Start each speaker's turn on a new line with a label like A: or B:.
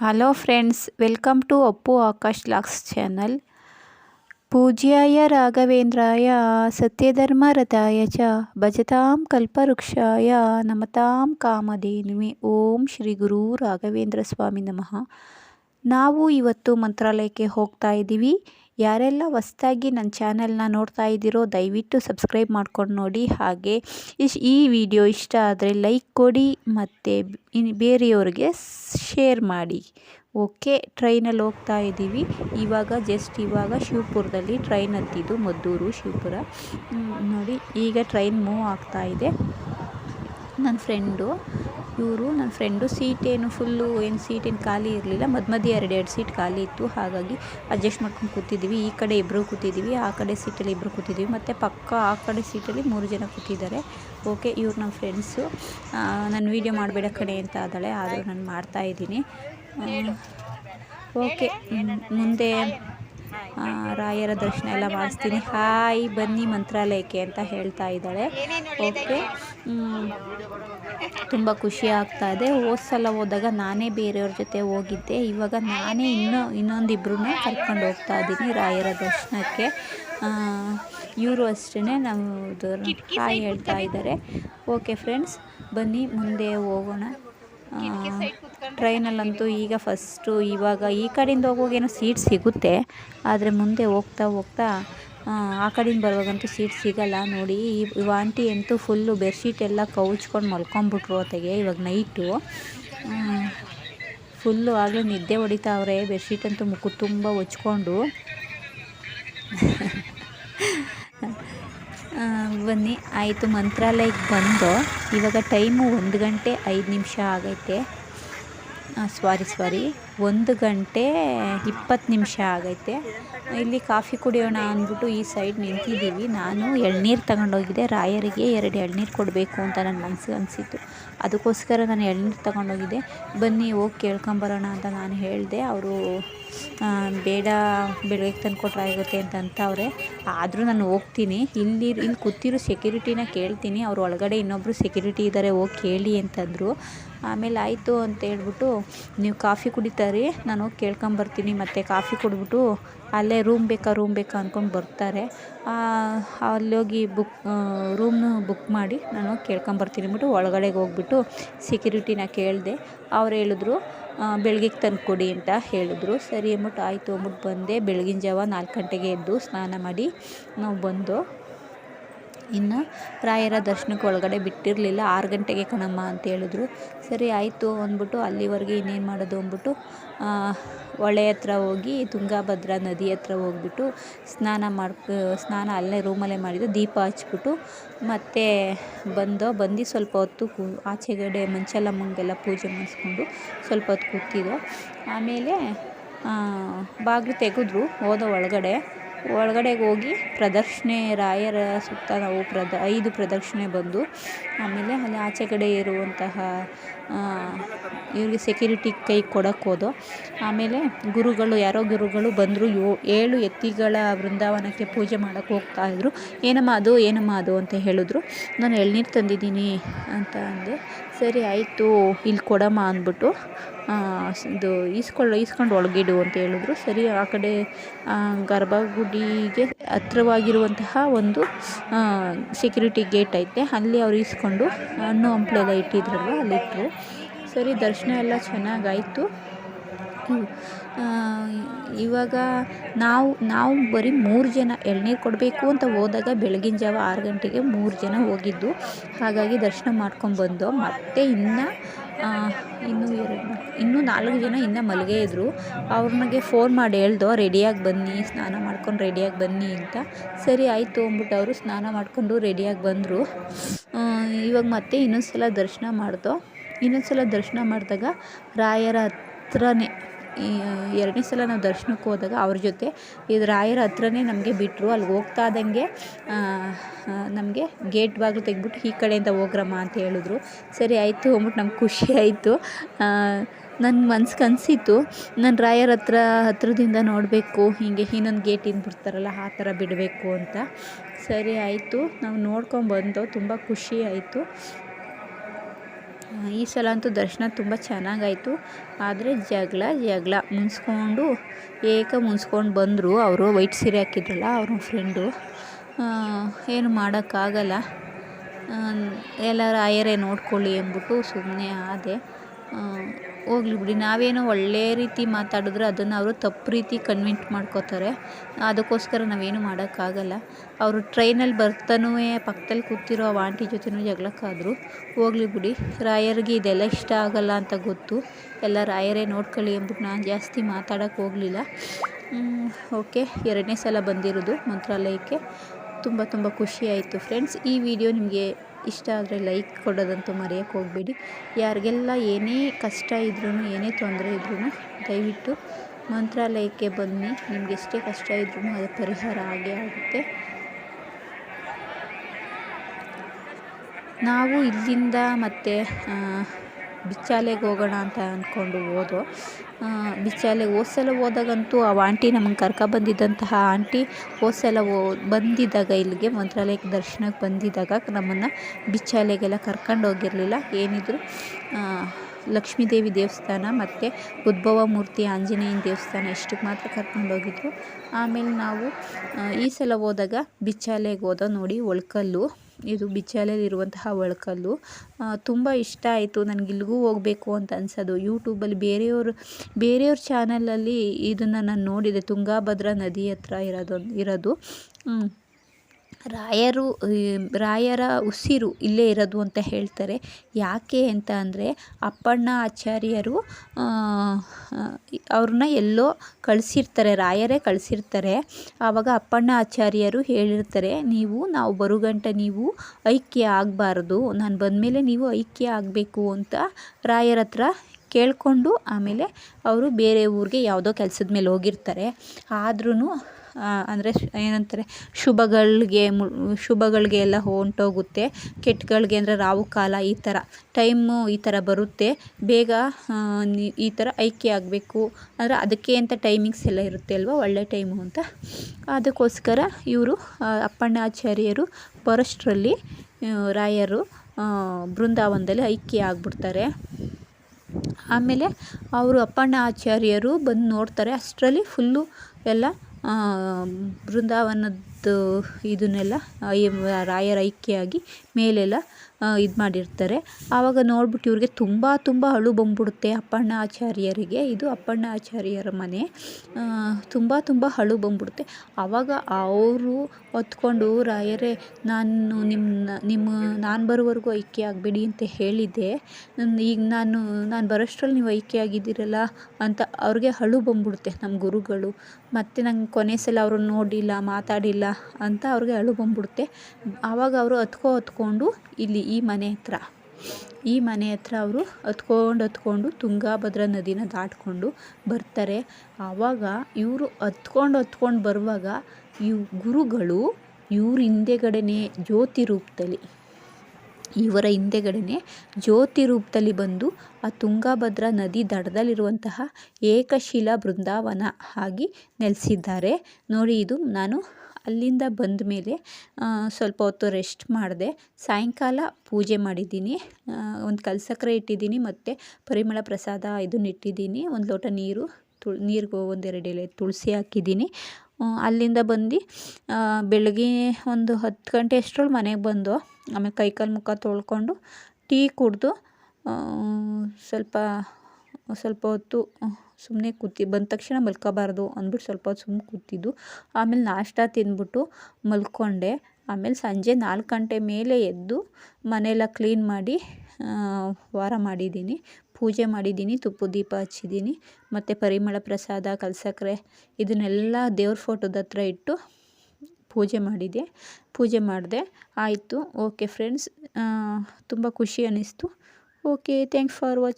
A: hello friends welcome to Appu Akash locks channel ಪೂಜ್ಯಾಯ ರಾಘವೇಂದ್ರಾಯ ಸತ್ಯಧರ್ಮರಥಾಯ ಚ ಭಜತಾಂ ಕಲ್ಪವೃಕ್ಷಾಯ ನಮತಾಂ ಕಾಮಧೇನುವೆ ಓಂ ಶ್ರೀ ಗುರು ರಾಘವೇಂದ್ರ ಸ್ವಾಮಿ ನಮಃ ನಾವು ಇವತ್ತು ಮಂತ್ರಾಲಯಕ್ಕೆ ಹೋಗ್ತಾ ಇದ್ದೀವಿ. ಯಾರೆಲ್ಲ ಹೊಸ್ದಾಗಿ ನನ್ನ ಚಾನೆಲ್ನ ನೋಡ್ತಾ ಇದ್ದೀರೋ ದಯವಿಟ್ಟು ಸಬ್ಸ್ಕ್ರೈಬ್ ಮಾಡ್ಕೊಂಡು ನೋಡಿ. ಹಾಗೆ ಇಶ್ ಈ ವಿಡಿಯೋ ಇಷ್ಟ ಆದರೆ ಲೈಕ್ ಕೊಡಿ ಮತ್ತು ಇನ್ ಬೇರೆಯವ್ರಿಗೆ ಶೇರ್ ಮಾಡಿ. ಓಕೆ, ಟ್ರೈನಲ್ಲಿ ಹೋಗ್ತಾ ಇದ್ದೀವಿ. ಇವಾಗ, ಜಸ್ಟ್ ಇವಾಗ ಶಿವಪುರದಲ್ಲಿ ಟ್ರೈನ್ ಹತ್ತಿದ್ದು ಮದ್ದೂರು, ಶಿವಪುರ. ನೋಡಿ, ಈಗ ಟ್ರೈನ್ ಮೂವ್ ಆಗ್ತಾ ಇದೆ. ನನ್ನ ಫ್ರೆಂಡು ಇವರು ನನ್ನ ಫ್ರೆಂಡು ಸೀಟೇನು ಫುಲ್ಲು ಏನು ಸೀಟೇನು ಖಾಲಿ ಇರಲಿಲ್ಲ ಮಧ್ಯ ಮಧ್ಯ ಎರಡು ಎರಡು ಸೀಟ್ ಖಾಲಿ ಇತ್ತು. ಹಾಗಾಗಿ ಅಡ್ಜಸ್ಟ್ ಮಾಡ್ಕೊಂಡು ಕೂತಿದ್ದೀವಿ ಈ ಕಡೆ ಇಬ್ಬರು ಕೂತಿದ್ದೀವಿ ಆ ಕಡೆ ಸೀಟಲ್ಲಿ ಇಬ್ಬರು ಕೂತಿದ್ದೀವಿ ಮತ್ತು ಪಕ್ಕ ಆ ಕಡೆ ಸೀಟಲ್ಲಿ ಮೂರು ಜನ ಕೂತಿದ್ದಾರೆ. ಓಕೆ ಇವ್ರು ನಮ್ಮ ಫ್ರೆಂಡ್ಸು ನಾನು ವೀಡಿಯೋ ಮಾಡಬೇಡ ಕಡೆ ಅಂತ ಆದಳೆ. ಆದರೂ ನಾನು ಮಾಡ್ತಾಯಿದ್ದೀನಿ ಓಕೆ ಮುಂದೆ ರಾಯರ ದರ್ಶನ ಎಲ್ಲ ಮಾಡಿಸ್ತೀನಿ. ಹಾಯ್, ಬನ್ನಿ ಮಂತ್ರಾಲಯಕ್ಕೆ ಅಂತ ಹೇಳ್ತಾ ಇದ್ದಾಳೆ. ಓಕೆ. ತುಂಬ ಖುಷಿ ಆಗ್ತಾ ಇದೆ. ಹೋದ ಸಲ ಹೋದಾಗ ನಾನೇ ಬೇರೆಯವ್ರ ಜೊತೆ ಹೋಗಿದ್ದೆ. ಇವಾಗ ನಾನೇ ಇನ್ನೂ ಇನ್ನೊಂದಿಬ್ರು ಕರ್ಕೊಂಡು ಹೋಗ್ತಾ ಇದ್ದೀನಿ ರಾಯರ ದರ್ಶನಕ್ಕೆ. ಇವರು ಅಷ್ಟೇ ನಮ್ಮದು ಹಾಯ್ ಹೇಳ್ತಾ ಇದ್ದಾರೆ. Okay, friends. ಬನ್ನಿ, ಮುಂದೆ ಹೋಗೋಣ. ಟ್ರೈನಲ್ಲಂತೂ ಈಗ ಫಸ್ಟು ಇವಾಗ ಈ ಕಡೆಯಿಂದ ಹೋಗುವಾಗೇನೋ ಸೀಟ್ ಸಿಗುತ್ತೆ. ಆದರೆ ಮುಂದೆ ಹೋಗ್ತಾ ಹೋಗ್ತಾ, ಆ ಕಡೆಯಿಂದ ಬರುವಾಗಂತೂ ಸೀಟ್ ಸಿಗಲ್ಲ. ನೋಡಿ, ಈ ಆಂಟಿ ಅಂತೂ ಫುಲ್ಲು ಬೆಡ್ಶೀಟ್ ಎಲ್ಲ ಕೌಚ್ಕೊಂಡು ಮಲ್ಕೊಂಬಿಟ್ರು ಹೊತ್ತಿಗೆ ಇವಾಗ ನೈಟು. ಫುಲ್ಲು ಆಗಲೇ ನಿದ್ದೆ ಹೊಡಿತಾವ್ರೆ ಬೆಡ್ಶೀಟ್ ಅಂತೂ ಮುಖ ತುಂಬ ಹೊಚ್ಕೊಂಡು ಬನ್ನಿ. ಆಯಿತು, ಮಂತ್ರಾಲಯಕ್ಕೆ ಬಂದು ಇವಾಗ ಟೈಮು ಒಂದು ಗಂಟೆ ಐದು ನಿಮಿಷ ಆಗೈತೆ. ಸ್ವಾರಿ ಸ್ವಾರಿ ಒಂದು ಗಂಟೆ ಇಪ್ಪತ್ತು ನಿಮಿಷ ಆಗೈತೆ. ಇಲ್ಲಿ ಕಾಫಿ ಕುಡಿಯೋಣ ಅಂದ್ಬಿಟ್ಟು ಈ ಸೈಡ್ ನಿಂತಿದ್ದೀವಿ. ನಾನು ಎಳ್ನೀರು ತಗೊಂಡೋಗಿದ್ದೆ. ರಾಯರಿಗೆ ಎರಡು ಎಳ್ನೀರು ಕೊಡಬೇಕು ಅಂತ ನನ್ನ ಮನಸ್ಸಿಗೆ ಅನಿಸಿತ್ತು. ಅದಕ್ಕೋಸ್ಕರ ನಾನು ಎಳ್ನೀರು ತಗೊಂಡೋಗಿದ್ದೆ. ಬನ್ನಿ, ಹೋಗಿ ಕೇಳ್ಕೊಂಬರೋಣ ಅಂತ ನಾನು ಹೇಳಿದೆ. ಅವರು ಬೇಡ, ಬೆಳಗ್ಗೆ ತಂದು ಕೊಟ್ಟರೆ ಆಗುತ್ತೆ ಅಂತ ಅಂತವ್ರೆ ಆದರೂ ನಾನು ಹೋಗ್ತೀನಿ. ಇಲ್ಲಿ ಇಲ್ಲಿ ಕೂತಿರೋ ಸೆಕ್ಯೂರಿಟಿನ ಕೇಳ್ತೀನಿ. ಅವ್ರು ಒಳಗಡೆ ಇನ್ನೊಬ್ಬರು ಸೆಕ್ಯೂರಿಟಿ ಇದ್ದಾರೆ ಹೋಗಿ ಕೇಳಿ ಅಂತಂದರು. ಆಮೇಲೆ ಆಯಿತು ಅಂತ ಹೇಳ್ಬಿಟ್ಟು, ನೀವು ಕಾಫಿ ಕುಡಿತಾರೆ ನಾನು ಕೇಳ್ಕೊಂಬರ್ತೀನಿ, ಮತ್ತು ಕಾಫಿ ಕುಡಿದ್ಬಿಟ್ಟು ಅಲ್ಲೇ ರೂಮ್ ಬೇಕಾ ರೂಮ್ ಬೇಕಾ ಅಂದ್ಕೊಂಡು ಬರ್ತಾರೆ. ಅಲ್ಲೋಗಿ ಬುಕ್ ರೂಮ್ನು ಬುಕ್ ಮಾಡಿ ನಾನು ಕೇಳ್ಕೊಂಬರ್ತೀನಿ ಅಂದ್ಬಿಟ್ಟು ಒಳಗಡೆಗೆ ಹೋಗ್ಬಿಟ್ಟು ಸೆಕ್ಯೂರಿಟಿನ ಕೇಳಿದೆ. ಅವ್ರು ಹೇಳಿದ್ರು ಬೆಳಗ್ಗೆಗೆ ತಂದು ಕೊಡಿ ಅಂತ ಹೇಳಿದ್ರು. ಸರಿ ಅಂದ್ಬಿಟ್ಟು ಆಯಿತು ಅಂದ್ಬಿಟ್ಟು ಬಂದೆ. ಬೆಳಗಿನ ಜಾವ ನಾಲ್ಕು ಗಂಟೆಗೆ ಎದ್ದು ಸ್ನಾನ ಮಾಡಿ ನಾವು ಬಂದು ಇನ್ನು ರಾಯರ ದರ್ಶನಕ್ಕೆ ಒಳಗಡೆ ಬಿಟ್ಟಿರಲಿಲ್ಲ. ಆರು ಗಂಟೆಗೆ ಕಣಮ್ಮ ಅಂತ ಹೇಳಿದ್ರು. ಸರಿ, ಆಯಿತು ಅಂದ್ಬಿಟ್ಟು ಅಲ್ಲಿವರೆಗೆ ಇನ್ನೇನು ಮಾಡೋದು ಅಂದ್ಬಿಟ್ಟು ಹೊಳೆ ಹತ್ರ ಹೋಗಿ ತುಂಗಾಭದ್ರಾ ನದಿ ಹತ್ರ ಹೋಗ್ಬಿಟ್ಟು ಸ್ನಾನ ಮಾಡ್ಕೊ, ಸ್ನಾನ ಅಲ್ಲೇ ರೂಮಲ್ಲೇ ಮಾಡಿದ್ದು, ದೀಪ ಹಚ್ಬಿಟ್ಟು ಮತ್ತೆ ಬಂದೋ, ಬಂದು ಸ್ವಲ್ಪ ಹೊತ್ತು ಕೂ, ಆಚೆಗಡೆ ಮಂಚಲಮ್ಮಂಗೆಲ್ಲ ಪೂಜೆ ಮಾಡಿಸ್ಕೊಂಡು ಸ್ವಲ್ಪ ಹೊತ್ತು ಕೂತಿದ್ದೋ ಆಮೇಲೆ ಬಾಗಿಲು ತೆಗೆದ್ರು, ಹೋದ ಒಳಗಡೆ. ಒಳಗಡೆಗೆ ಹೋಗಿ ಪ್ರದಕ್ಷಿಣೆ ರಾಯರ ಸುತ್ತ ನಾವು ಪ್ರದ, ಐದು ಪ್ರದಕ್ಷಿಣೆ ಬಂದು, ಆಮೇಲೆ ಅಲ್ಲಿ ಆಚೆ ಕಡೆ ಇರುವಂತಹ ಇವ್ರಿಗೆ ಸೆಕ್ಯೂರಿಟಿ ಕೈ ಕೊಡಕ್ಕೆ ಹೋದೋ, ಆಮೇಲೆ ಗುರುಗಳು, ಯಾರೋ ಗುರುಗಳು ಬಂದರು, ಯೋ, ಏಳು ಎತ್ತಿಗಳ ಬೃಂದಾವನಕ್ಕೆ ಪೂಜೆ ಮಾಡೋಕ್ಕೆ ಹೋಗ್ತಾಯಿದ್ರು ಏನಮ್ಮ ಅದು ಏನಮ್ಮ ಅದು ಅಂತ ಹೇಳಿದ್ರು. ನಾನು ಎಳ್ನೀರು ತಂದಿದ್ದೀನಿ ಅಂತ ಅಂದೆ, ಸರಿ ಆಯಿತು, ಇಲ್ಲಿ ಕೊಡಮ್ಮ ಅಂದ್ಬಿಟ್ಟು ಇದು ಈಸ್ಕೊಳ್ಳೋ ಈಸ್ಕೊಂಡು ಒಳಗಿಡು ಅಂತ ಹೇಳಿದ್ರು. ಸರಿ, ಆ ಕಡೆ ಗರ್ಭಗುಡಿಗೆ ಹತ್ರವಾಗಿರುವಂತಹ ಒಂದು ಸೆಕ್ಯೂರಿಟಿ ಗೇಟ್ ಐತೆ. ಅಲ್ಲಿ ಅವ್ರು ಈಸ್ಕೊಂಡು ಹಣ್ಣು ಹಂಪ್ಲೆಲ್ಲ ಇಟ್ಟಿದ್ರಲ್ವ ಅಲ್ಲಿಟ್ಟರು ಸರಿ, ದರ್ಶನ ಎಲ್ಲ ಚೆನ್ನಾಗಾಯಿತು. ಇವಾಗ ನಾವು ನಾವು ಬರೀ ಮೂರು ಜನ ಎಳ್ನೀರು ಕೊಡಬೇಕು ಅಂತ ಹೋದಾಗ ಬೆಳಗಿನ ಜಾವ ಆರು ಗಂಟೆಗೆ ಮೂರು ಜನ ಹೋಗಿದ್ದು. ಹಾಗಾಗಿ ದರ್ಶನ ಮಾಡ್ಕೊಂಡ್ಬಂದು ಮತ್ತೆ ಇನ್ನು ಇನ್ನೂ ಎರಡು, ಇನ್ನೂ ನಾಲ್ಕು ಜನ ಇನ್ನೂ ಮಲಗೇ ಇದ್ದರು ಅವ್ರಿಗೆ ಫೋನ್ ಮಾಡಿ ಹೇಳ್ದೋ ರೆಡಿಯಾಗಿ ಬನ್ನಿ, ಸ್ನಾನ ಮಾಡ್ಕೊಂಡು ರೆಡಿಯಾಗಿ ಬನ್ನಿ ಅಂತ. ಸರಿ ಆಯಿತು ಅಂದ್ಬಿಟ್ಟು ಅವರು ಸ್ನಾನ ಮಾಡಿಕೊಂಡು ರೆಡಿಯಾಗಿ ಬಂದರು. ಇವಾಗ ಮತ್ತೆ ಇನ್ನೊಂದು ಸಲ ದರ್ಶನ ಮಾಡ್ದೋ. ಇನ್ನೊಂದು ಸಲ ದರ್ಶನ ಮಾಡಿದಾಗ ರಾಯರ ಹತ್ರನೇ ಎರಡನೇ ಸಲ ನಾವು ದರ್ಶನಕ್ಕೆ ಹೋದಾಗ ಅವ್ರ ಜೊತೆ ಇದು ರಾಯರ ಹತ್ರನೇ ನಮಗೆ ಬಿಟ್ಟರು ಅಲ್ಲಿಗೆ ಹೋಗ್ತಾ ಇದ್ದಂಗೆ ನಮಗೆ ಗೇಟ್ ಬಾಗಿಲು ತೆಗೆದ್ಬಿಟ್ಟು ಈ ಕಡೆಯಿಂದ ಹೋಗ್ರಮ್ಮ ಅಂತ ಹೇಳಿದ್ರು. ಸರಿ ಆಯಿತು ಅಂದ್ಬಿಟ್ಟು ನಮ್ಗೆ ಖುಷಿ ಆಯಿತು. ನನ್ನ ಮನ್ಸು ಕನಸಿತ್ತು. ನಾನು ರಾಯರ ಹತ್ರ, ಹತ್ರದಿಂದ ನೋಡಬೇಕು. ಹೀಗೆ ಇನ್ನೊಂದು ಗೇಟಿಂದ ಬಿಡ್ತಾರಲ್ಲ ಆ ಥರ ಬಿಡಬೇಕು ಅಂತ. ಸರಿ ಆಯಿತು. ನಾವು ನೋಡ್ಕೊಂಬಂದು ತುಂಬ ಖುಷಿ ಆಯಿತು. ಈ ಸಲ ಅಂತೂ ದರ್ಶನ ತುಂಬ ಚೆನ್ನಾಗಾಯಿತು. ಆದರೆ ಜಗಳ ಜಗಳ. ಮುನ್ಸ್ಕೊಂಡು, ಏಕ ಮುನ್ಸ್ಕೊಂಡು ಬಂದರು. ಅವರು ವೈಟ್ ಸೀರೆ ಹಾಕಿದ್ರಲ್ಲ, ಅವ್ರ ಫ್ರೆಂಡು ಏನು ಮಾಡೋಕ್ಕಾಗಲ್ಲ. ಎಲ್ಲರೂ ಆಯರೇ ನೋಡ್ಕೊಳ್ಳಿ ಅಂದ್ಬಿಟ್ಟು ಸುಮ್ಮನೆ ಆದೆ. ಹೋಗ್ಲಿ ಬಿಡಿ. ನಾವೇನೋ ಒಳ್ಳೆ ರೀತಿ ಮಾತಾಡಿದ್ರೆ ಅದನ್ನು ಅವರು ತಪ್ಪು ರೀತಿ ಕನ್ವಿಂಟ್ ಮಾಡ್ಕೋತಾರೆ. ಅದಕ್ಕೋಸ್ಕರ ನಾವೇನು ಮಾಡೋಕ್ಕಾಗಲ್ಲ. ಅವರು ಟ್ರೈನಲ್ಲಿ ಬರ್ತಾನೂ ಪಕ್ಕದಲ್ಲಿ ಕೂತಿರೋ ಆ ಆಂಟಿ ಜೊತೆನೂ ಜಗಳಕ್ಕಾದ್ರು. ಹೋಗ್ಲಿ ಬಿಡಿ. ರಾಯರಿಗೆ ಇದೆಲ್ಲ ಇಷ್ಟ ಆಗಲ್ಲ ಅಂತ ಗೊತ್ತು. ಎಲ್ಲ ರಾಯರೇ ನೋಡ್ಕೊಳ್ಳಿ ಅಂದ್ಬಿಟ್ಟು ನಾನು ಜಾಸ್ತಿ ಮಾತಾಡೋಕ್ಕೆ ಹೋಗಲಿಲ್ಲ. ಓಕೆ. ಎರಡನೇ ಸಲ ಬಂದಿರೋದು ಮಂತ್ರಾಲಯಕ್ಕೆ. ತುಂಬ ತುಂಬ ಖುಷಿ ಆಯಿತು ಫ್ರೆಂಡ್ಸ್. ಈ ವಿಡಿಯೋ ನಿಮಗೆ ಇಷ್ಟ ಆದರೆ ಲೈಕ್ ಕೊಡೋದಂತೂ ಮರೆಯೋಕ್ಕೆ ಹೋಗಬೇಡಿ. ಯಾರಿಗೆಲ್ಲ ಏನೇ ಕಷ್ಟ ಇದ್ರೂ ಏನೇ ತೊಂದರೆ ಇದ್ರೂ ದಯವಿಟ್ಟು ಮಂತ್ರಾಲಯಕ್ಕೆ ಬನ್ನಿ. ನಿಮ್ಗೆ ಎಷ್ಟೇ ಕಷ್ಟ ಇದ್ರೂ ಅದು ಪರಿಹಾರ ಆಗೇ ಆಗುತ್ತೆ. ನಾವು ಇಲ್ಲಿಂದ ಮತ್ತು ಬಿಚ್ಚಾಲೆಗೆ ಹೋಗೋಣ ಅಂತ ಅಂದ್ಕೊಂಡು ಹೋದೋ ಬಿಚ್ಚಾಲೆಗೆ ಹೋದ್ಸಲ ಹೋದಾಗಂತೂ ಆ ಆಂಟಿ ನಮಗೆ ಕರ್ಕೊಬಂದಿದ್ದಂತಹ ಆಂಟಿ ಹೋದ್ಸಲ ಓ, ಬಂದಿದ್ದಾಗ ಇಲ್ಲಿಗೆ ಮಂತ್ರಾಲಯಕ್ಕೆ ದರ್ಶನಕ್ಕೆ ಬಂದಿದ್ದಾಗ ನಮ್ಮನ್ನು ಬಿಚ್ಚಾಲೆಗೆಲ್ಲ ಕರ್ಕೊಂಡು ಹೋಗಿರಲಿಲ್ಲ. ಏನಿದ್ರು ಲಕ್ಷ್ಮೀದೇವಿ ದೇವಸ್ಥಾನ ಮತ್ತು ಉದ್ಭವ ಮೂರ್ತಿ ಆಂಜನೇಯನ ದೇವಸ್ಥಾನ ಇಷ್ಟಕ್ಕೆ ಮಾತ್ರ ಕರ್ಕೊಂಡು ಹೋಗಿದ್ರು. ಆಮೇಲೆ ನಾವು ಈ ಸಲ ಹೋದಾಗ ಬಿಚ್ಚಾಲೆಗೆ ಹೋದ ನೋಡಿ, ಒಳ್ಕಲ್ಲು. ಇದು ಬಿಚ್ಚಾಲೆಯಲ್ಲಿರುವಂತಹ ಒಳಕಲ್ಲು. ತುಂಬ ಇಷ್ಟ ಆಯಿತು ನನಗೆ ಇಲ್ಲಿಗೂ ಹೋಗಬೇಕು ಅಂತ ಅನ್ಸೋದು. ಯೂಟ್ಯೂಬಲ್ಲಿ ಬೇರೆಯವರು, ಬೇರೆಯವ್ರ ಚಾನಲಲ್ಲಿ ಇದನ್ನು ನಾನು ನೋಡಿದೆ. ತುಂಗಾಭದ್ರಾ ನದಿ ಹತ್ರ ಇರೋದು ಇರೋದು. ರಾಯರು ರಾಯರ ಉಸಿರು ಇಲ್ಲೇ ಇರೋದು ಅಂತ ಹೇಳ್ತಾರೆ. ಯಾಕೆ ಅಂತ ಅಂದರೆ, ಅಪ್ಪಣ್ಣ ಆಚಾರ್ಯರು ಅವ್ರನ್ನ ಎಲ್ಲೋ ಕಳಿಸಿರ್ತಾರೆ, ರಾಯರೇ ಕಳಿಸಿರ್ತಾರೆ. ಆವಾಗ ಅಪ್ಪಣ್ಣ ಆಚಾರ್ಯರು ಹೇಳಿರ್ತಾರೆ, ನೀವು, ನಾವು ಬರುಗಂಟ ನೀವು ಐಕ್ಯ ಆಗಬಾರ್ದು. ನಾನು ಬಂದಮೇಲೆ ನೀವು ಐಕ್ಯ ಆಗಬೇಕು ಅಂತ ರಾಯರ ಹತ್ರ ಕೇಳಿಕೊಂಡು ಆಮೇಲೆ ಅವರು ಬೇರೆ ಊರಿಗೆ ಯಾವುದೋ ಕೆಲಸದ ಮೇಲೆ ಹೋಗಿರ್ತಾರೆ. ಆದ್ರೂ ಅಂದರೆ ಏನಂತಾರೆ, ಶುಭಗಳಿಗೆ ಶುಭಗಳಿಗೆ ಎಲ್ಲ ಹೊಂಟೋಗುತ್ತೆ. ಕೆಟ್ಟಗಳಿಗೆ ಅಂದರೆ ರಾವು ಕಾಲ, ಈ ಥರ ಟೈಮು ಈ ಥರ ಬರುತ್ತೆ. ಬೇಗ ಈ ಥರ ಐಕ್ಯ ಆಗಬೇಕು. ಅಂದರೆ ಅದಕ್ಕೆ ಅಂತ ಟೈಮಿಂಗ್ಸ್ ಎಲ್ಲ ಇರುತ್ತೆ ಅಲ್ವಾ? ಒಳ್ಳೆ ಟೈಮು ಅಂತ. ಅದಕ್ಕೋಸ್ಕರ ಇವರು ಅಪ್ಪಣ್ಣಾಚಾರ್ಯರು ಬರಷ್ಟರಲ್ಲಿ ರಾಯರು ಬೃಂದಾವನದಲ್ಲಿ ಐಕ್ಯ ಆಗಿಬಿಡ್ತಾರೆ. ಆಮೇಲೆ ಅವರು ಅಪ್ಪಣ್ಣ ಆಚಾರ್ಯರು ಬಂದು ನೋಡ್ತಾರೆ. ಅಷ್ಟರಲ್ಲಿ ಫುಲ್ಲು ಎಲ್ಲ ಬೃಂದಾವನದ್ದು ಇದನ್ನೆಲ್ಲ ರಾಯರ ಐಕ್ಯ ಆಗಿ ಮೇಲೆಲ್ಲ ಇದು ಮಾಡಿರ್ತಾರೆ. ಆವಾಗ ನೋಡ್ಬಿಟ್ಟು ಇವ್ರಿಗೆ ತುಂಬ ತುಂಬ ಅಳು ಬಂದ್ಬಿಡುತ್ತೆ ಅಪ್ಪಣ್ಣ ಆಚಾರ್ಯರಿಗೆ. ಇದು ಅಪ್ಪಣ್ಣ ಆಚಾರ್ಯರ ಮನೆ. ತುಂಬ ತುಂಬ ಅಳು ಬಂದ್ಬಿಡುತ್ತೆ. ಆವಾಗ ಅವರು ಹೊತ್ಕೊಂಡು, ರಾಯರೇ, ನಾನು ನಿಮ್ಮ ನಿಮ್ಮ, ನಾನು ಬರೋವರೆಗೂ ಐಕ್ಯ ಆಗಬೇಡಿ ಅಂತ ಹೇಳಿದ್ದೆ. ಈಗ ನಾನು ನಾನು ಬರೋಷ್ಟ್ರಲ್ಲಿ ನೀವು ಐಕ್ಯ ಆಗಿದ್ದೀರಲ್ಲ ಅಂತ ಅವ್ರಿಗೆ ಅಳು ಬಂದ್ಬಿಡುತ್ತೆ ನಮ್ಮ ಗುರುಗಳು. ಮತ್ತು ನಂಗೆ ಕೊನೆ ಸಲ ಅವ್ರನ್ನ ನೋಡಿಲ್ಲ, ಮಾತಾಡಿಲ್ಲ ಅಂತ ಅವ್ರಿಗೆ ಅಳು ಬಂದ್ಬಿಡುತ್ತೆ. ಆವಾಗ ಅವರು ಹತ್ಕೋ ಹತ್ಕೊಂಡು ಇಲ್ಲಿ ಈ ಮನೆ ಹತ್ರ, ಈ ಮನೆ ಹತ್ರ ಅವರು ಹತ್ಕೊಂಡು ಹತ್ಕೊಂಡು ತುಂಗಾಭದ್ರಾ ನದಿನ ದಾಟ್ಕೊಂಡು ಬರ್ತಾರೆ. ಆವಾಗ ಇವರು ಹತ್ಕೊಂಡು ಹತ್ಕೊಂಡು ಬರುವಾಗ ಇವು ಗುರುಗಳು ಇವ್ರ ಹಿಂದೆಗಡೆನೇ ಜ್ಯೋತಿ ರೂಪದಲ್ಲಿ, ಇವರ ಹಿಂದೆಗಡೆನೆ ಜ್ಯೋತಿ ರೂಪದಲ್ಲಿ ಬಂದು ಆ ತುಂಗಾಭದ್ರಾ ನದಿ ದಡದಲ್ಲಿರುವಂತಹ ಏಕಶಿಲಾ ಬೃಂದಾವನ ಆಗಿ ನೆಲೆಸಿದ್ದಾರೆ. ನೋಡಿ ಇದು ನಾನು ಅಲ್ಲಿಂದ ಬಂದ ಮೇಲೆ ಸ್ವಲ್ಪ ಹೊತ್ತು ರೆಸ್ಟ್ ಮಾಡಿದೆ. ಸಾಯಂಕಾಲ ಪೂಜೆ ಮಾಡಿದ್ದೀನಿ. ಒಂದು ಕಲ್ಸಕ್ಕರೆ ಇಟ್ಟಿದ್ದೀನಿ ಮತ್ತು ಪರಿಮಳ ಪ್ರಸಾದ ಇದನ್ನ ಇಟ್ಟಿದ್ದೀನಿ. ಒಂದು ಲೋಟ ನೀರು ತುಳ್, ನೀರಿಗೆ ಒಂದೆರಡು ಎಲೆ ತುಳಸಿ ಹಾಕಿದ್ದೀನಿ. ಅಲ್ಲಿಂದ ಬಂದು ಬೆಳಗ್ಗೆ ಒಂದು ಹತ್ತು ಗಂಟೆ ಅಷ್ಟರಲ್ಲಿ ಮನೆಗೆ ಬಂದು, ಆಮೇಲೆ ಕೈಕಾಲು ಮುಖ ತೊಳ್ಕೊಂಡು ಟೀ ಕುಡಿದು ಸ್ವಲ್ಪ ಸ್ವಲ್ಪ ಹೊತ್ತು ಸುಮ್ಮನೆ ಕೂತಿ, ಬಂದ ತಕ್ಷಣ ಮಲ್ಕೋಬಾರ್ದು ಅಂದ್ಬಿಟ್ಟು ಸ್ವಲ್ಪ ಸುಮ್ಮನೆ ಕೂತಿದ್ದು. ಆಮೇಲೆ ನಾಷ್ಟ ತಿಂದ್ಬಿಟ್ಟು ಮಲ್ಕೊಂಡೆ. ಆಮೇಲೆ ಸಂಜೆ ನಾಲ್ಕು ಗಂಟೆ ಮೇಲೆ ಎದ್ದು ಮನೆಯೆಲ್ಲ ಕ್ಲೀನ್ ಮಾಡಿ ವಾರ ಮಾಡಿದ್ದೀನಿ. ಪೂಜೆ ಮಾಡಿದ್ದೀನಿ, ತುಪ್ಪು ದೀಪ ಹಚ್ಚಿದ್ದೀನಿ, ಮತ್ತು ಪರಿಮಳ ಪ್ರಸಾದ ಕಲ್ಸಕ್ರೆ ಇದನ್ನೆಲ್ಲ ದೇವ್ರ ಫೋಟೋದ ಹತ್ರ ಇಟ್ಟು ಪೂಜೆ ಮಾಡಿದೆ. ಪೂಜೆ ಮಾಡಿದೆ. ಆಯಿತು, ಓಕೆ ಫ್ರೆಂಡ್ಸ್. ತುಂಬ ಖುಷಿ ಅನ್ನಿಸ್ತು ಓಕೆ, ಥ್ಯಾಂಕ್ಸ್ ಫಾರ್ ವಾಚ್